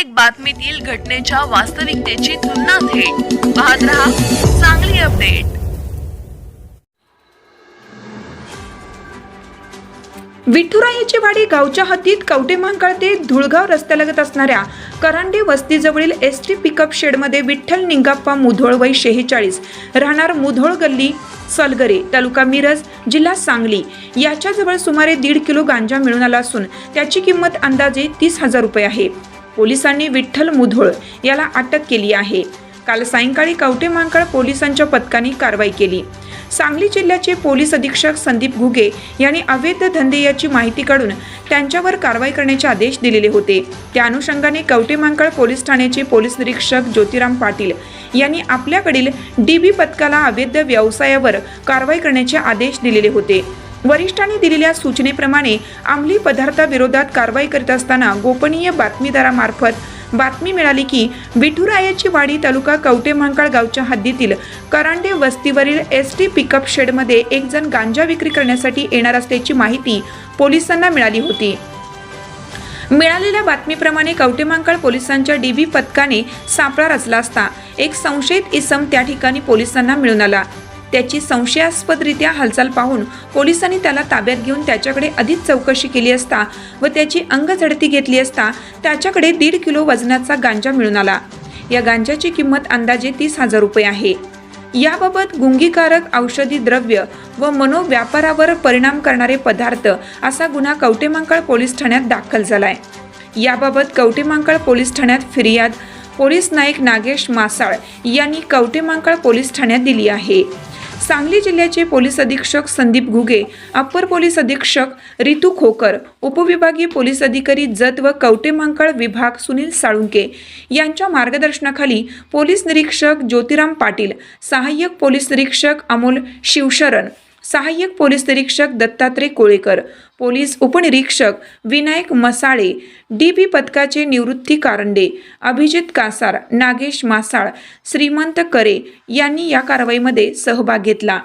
प्रत्येक बातमीतील घटनेच्या वास्तविकतेची तुलना थेट. पाहत रहा चांगली अपडेट. विठुरायाची वाडी गावच्या हद्दीत कवटेमांकाळ ते धुळगाव रस्त्यालगत असणाऱ्या करांडे वस्तीजवळील एस टी पिकअप शेडमध्ये विठ्ठल निंगाप्पा मुधोळ वय शेहेचाळीस राहणार मुधोळ गल्ली सलगरे तालुका मिरज जिल्हा सांगली. याच्याजवळ सुमारे दीड किलो गांजा मिळून आला असून त्याची किंमत अंदाजे तीस हजार रुपये आहे. पोलिसांनी विठ्ठल मुधोळ याला अटक केली आहे. काल सायंकाळी कवटेमांकाळ पोलिसांच्या पथकाने कारवाई केली. सांगली जिल्ह्याचे पोलीस अधीक्षक संदीप घुगे यांनी अवैध धंदे याची माहिती काढून त्यांच्यावर कारवाई करण्याचे आदेश दिलेले होते. त्या अनुषंगाने कवटेमांकाळ पोलीस ठाण्याचे पोलीस निरीक्षक ज्योतिराम पाटील यांनी आपल्याकडील डी बी पथकाला अवैध व्यवसायावर कारवाई करण्याचे आदेश दिलेले होते. वरिष्ठांनी दिलेल्या सूचनेप्रमाणे अंमली पदार्थाविरोधात कारवाई करीत असताना गोपनीय बातमीदारामार्फत बातमी मिळाली की विठुरायाची वाडी तालुका कवटेमहांकाळ गावच्या हद्दीतील करांडे वस्तीवरील एस टी पिकअप शेडमध्ये एक जण गांजा विक्री करण्यासाठी येणार असल्याची माहिती पोलिसांना मिळाली होती. मिळालेल्या बातमीप्रमाणे कवटेमांकाळ पोलिसांच्या डीबी पथकाने सापळा रचला असता. एक संशयित इसम त्या ठिकाणी पोलिसांना मिळून आला. त्याची संशयास्पदरित्या हालचाल पाहून पोलिसांनी त्याला ताब्यात घेऊन त्याच्याकडे अधिक चौकशी केली असता व त्याची अंगझडती घेतली असता त्याच्याकडे दीड किलो वजनाचा गांजा मिळून आला. या गांजाची किंमत अंदाजे तीस हजार रुपये आहे. याबाबत गुंगीकारक औषधी द्रव्य व मनोव्यापारावर परिणाम करणारे पदार्थ असा गुन्हा कवटेमांकाळ पोलीस ठाण्यात दाखल झालाय. याबाबत कवटेमांकाळ पोलीस ठाण्यात फिर्याद पोलीस नाईक नागेश मासाळ यांनी कवटेमांकाळ पोलीस ठाण्यात दिली आहे. सांगली जिल्ह्याचे पोलीस अधीक्षक संदीप घुगे अप्पर पोलीस अधीक्षक रितू खोकर उपविभागीय पोलीस अधिकारी जत व कवटेमांकळ विभाग सुनील साळुंके यांच्या मार्गदर्शनाखाली पोलीस निरीक्षक ज्योतिराम पाटील सहाय्यक पोलीस निरीक्षक अमोल शिवशरण सहाय्यक पोलीस निरीक्षक दत्तात्रय कोळेकर पोलीस उपनिरीक्षक विनायक मसाळे डी पी पथकाचे निवृत्ती कारंडे अभिजित कासार नागेश मासाळ श्रीमंत करे यांनी या कारवाईमध्ये सहभाग घेतला.